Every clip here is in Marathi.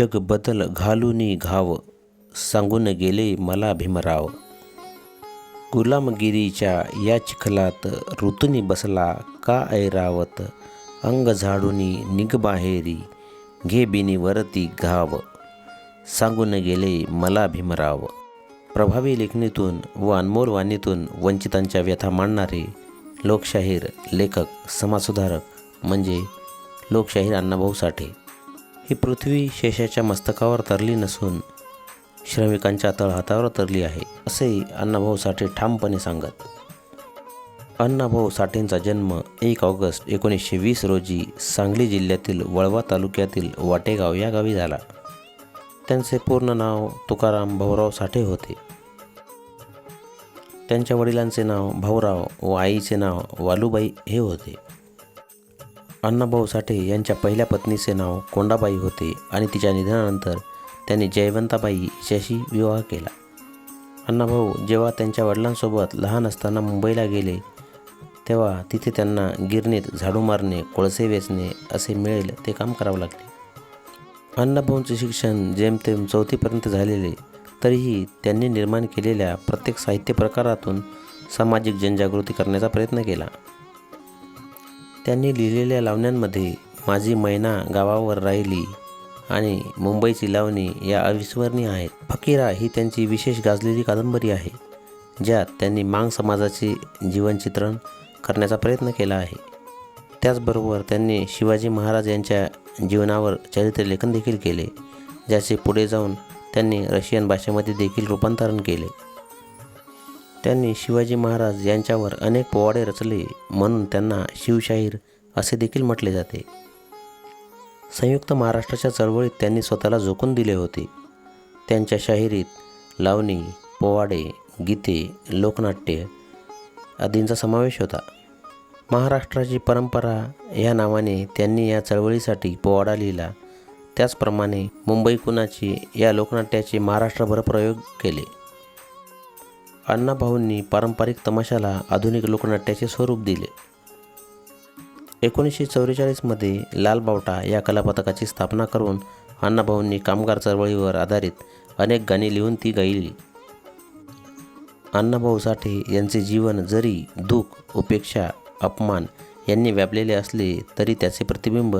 जग बदल घालूनी घाव सांगून गेले मला भीमराव. गुलामगिरीच्या या चिखलात ऋतूनी बसला का ऐरावत अंग झाडूनी निघ बाहेरी घे बिनीवरती घाव सांगून गेले मला भीमराव. प्रभावी लेखणीतून व अनमोल वाणीतून वंचितांच्या व्यथा मांडणारे लोकशाहीर लेखक समाजसुधारक म्हणजे लोकशाहीर अण्णाभाऊ साठे. ही पृथ्वी शेषाच्या मस्तकावर तरली नसून श्रमिकांच्या तळहातावर तरली आहे असेही अण्णाभाऊ साठे ठामपणे सांगत. अण्णाभाऊ साठेंचा जन्म एक ऑगस्ट एकोणीसशे वीस रोजी सांगली जिल्ह्यातील वळवा तालुक्यातील वाटेगाव या गावी झाला. त्यांचे पूर्ण नाव तुकाराम भाऊराव साठे होते. त्यांच्या वडिलांचे नाव भाऊराव व आईचे नाव वालूबाई हे होते. अण्णाभाऊ साठे यांच्या पहिल्या पत्नीचे नाव कोंडाबाई होते आणि तिच्या निधनानंतर त्यांनी जयवंताबाई हिच्याशी विवाह केला. अण्णाभाऊ जेव्हा त्यांच्या वडिलांसोबत लहान असताना मुंबईला गेले तेव्हा तिथे त्यांना गिरणीत झाडू मारणे कोळसे वेचणे असे मिळेल ते काम करावं लागले. अण्णाभाऊंचे शिक्षण जेमतेम चौथीपर्यंत झालेले तरीही त्यांनी निर्माण केलेल्या प्रत्येक साहित्य प्रकारातून सामाजिक जनजागृती करण्याचा प्रयत्न केला. त्यांनी लिहिलेल्या लावण्यांमध्ये माझी मैना गावावर राहिली आणि मुंबईची लावणी या अविस्मरणीय आहेत. फकीरा ही त्यांची विशेष गाजलेली कादंबरी आहे ज्यात त्यांनी मांग समाजाचे जीवनचित्रण करण्याचा प्रयत्न केला आहे. त्याचबरोबर त्यांनी शिवाजी महाराज यांच्या जीवनावर चरित्रलेखन देखील केले ज्याचे पुढे जाऊन त्यांनी रशियन भाषेमध्ये देखील रूपांतरण केले. त्यांनी शिवाजी महाराज यांच्यावर अनेक पोवाडे रचले म्हणून त्यांना शिवशाहीर असे देखील म्हटले जाते. संयुक्त महाराष्ट्राच्या चळवळीत त्यांनी स्वतःला झोकून दिले होते. त्यांच्या शाहिरीत लावणी पोवाडे गीते लोकनाट्य आदींचा समावेश होता. महाराष्ट्राची परंपरा या नावाने त्यांनी या चळवळीसाठी पोवाडा लिहिला. त्याचप्रमाणे मुंबई कुणाची या लोकनाट्याचे महाराष्ट्रभर प्रयोग केले. अण्णाभाऊंनी पारंपरिक तमाशाला आधुनिक लोकनाट्याचे स्वरूप दिले. एकोणीसशे चौवेचाळीसमध्ये लाल बावटा या कलापथकाची स्थापना करून अण्णाभाऊंनी कामगार चळवळीवर आधारित अनेक गाणी लिहून ती गायली. अण्णाभाऊ साठे यांचे जीवन जरी दुःख उपेक्षा अपमान यांनी व्यापलेले असले तरी त्याचे प्रतिबिंब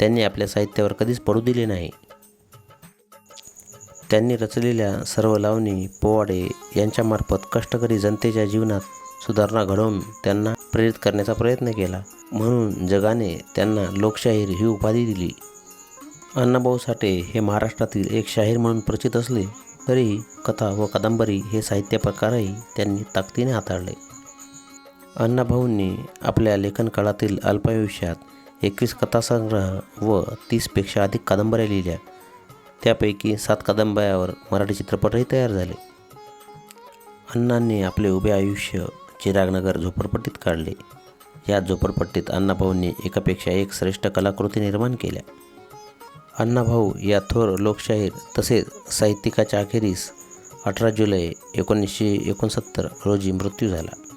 त्यांनी आपल्या साहित्यावर कधीच पडू दिले नाही. त्यांनी रचलेल्या सर्व लावणी पोवाडे यांच्यामार्फत कष्टकरी जनतेच्या जीवनात सुधारणा घडवून त्यांना प्रेरित करण्याचा प्रयत्न केला. म्हणून जगाने त्यांना लोकशाहीर ही उपाधी दिली. अण्णाभाऊ साठे हे महाराष्ट्रातील एक शाहीर म्हणून प्रचित असले तरीही कथा व कादंबरी हे साहित्य प्रकारही त्यांनी ताकदीने हाताळले. अण्णाभाऊंनी आपल्या लेखन काळातील अल्पायुष्यात एकवीस कथासंग्रह व तीसपेक्षा अधिक कादंबऱ्या लिहिल्या. त्यापैकी सात कादंबऱ्यावर मराठी चित्रपटही तयार झाले. अण्णांनी आपले उभे आयुष्य चिरागनगर झोपडपट्टीत काढले. या झोपडपट्टीत अण्णाभाऊंनी एकापेक्षा एक श्रेष्ठ कलाकृती निर्माण केल्या. अण्णाभाऊ या थोर लोकशाहीर तसेच साहित्यिकाच्या अखेरीस अठरा जुलै एकोणीसशे एकोणसत्तर रोजी मृत्यू झाला.